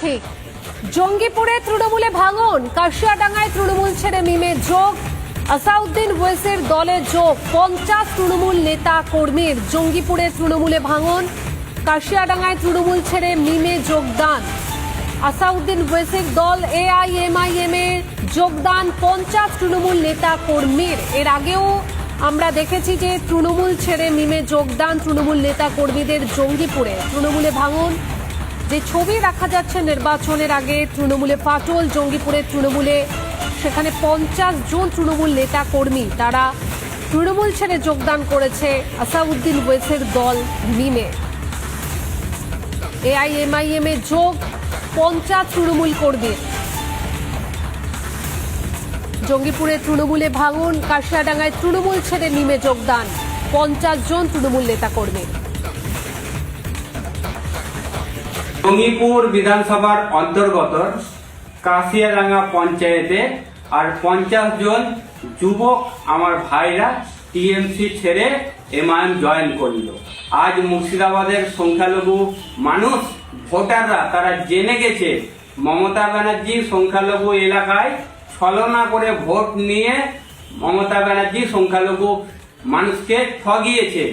ঠিক। জঙ্গিপুরে তৃণমূলে ভাঙন, কাশিয়াডাঙ্গায় তৃণমূল ছেড়ে মিমে যোগ, আসাউদ্দিন ওয়েসের দলে যোগ, পঞ্চাশ তৃণমূল নেতা কর্মীর জঙ্গিপুরে তৃণমূলে ভাঙন, কাশিয়াডাঙ্গায় তৃণমূল ছেড়ে মিমে যোগদান। আসাউদ্দিন ওয়েসের দল এআইএমআইএম এর যোগদান, পঞ্চাশ তৃণমূল নেতা কর্মীর। এর আগেও আমরা দেখেছি যে তৃণমূল ছেড়ে মিমে যোগদান, তৃণমূল নেতা কর্মীদের জঙ্গিপুরে। তৃণমূলে ভাঙন যে ছবি দেখা যাচ্ছে নির্বাচনের আগে তৃণমূলে ফাটল জঙ্গিপুরে তৃণমূলে, সেখানে পঞ্চাশ জন তৃণমূল নেতা কর্মী, তারা তৃণমূল ছেড়ে যোগদান করেছে আসাউদ্দিন ওয়েসের দল মিমে। এআইএমআইএম এ যোগ পঞ্চাশ তৃণমূল কর্মীর। জঙ্গিপুরে তৃণমূলে ভাঙন, কাশিয়াডাঙ্গায় তৃণমূল ছেড়ে মিমে যোগদান, পঞ্চাশ জন তৃণমূল নেতা কর্মী জঙ্গিপুর বিধানসভার অন্তর্গত কাশিয়াডাঙ্গা পঞ্চায়েতে আর পঞ্চাশ জন যুবক আমার ভাইরা টিএমসি ছেড়ে এমআইএম জয়েন করল। আজ মুর্শিদাবাদের সংখ্যালঘু মানুষ, ভোটাররা, তারা জেনে গেছে মমতা ব্যানার্জি সংখ্যালঘু এলাকায় ছলনা করে ভোট নিয়ে মমতা ব্যানার্জি সংখ্যালঘু মানুষকে ঠগিয়েছে।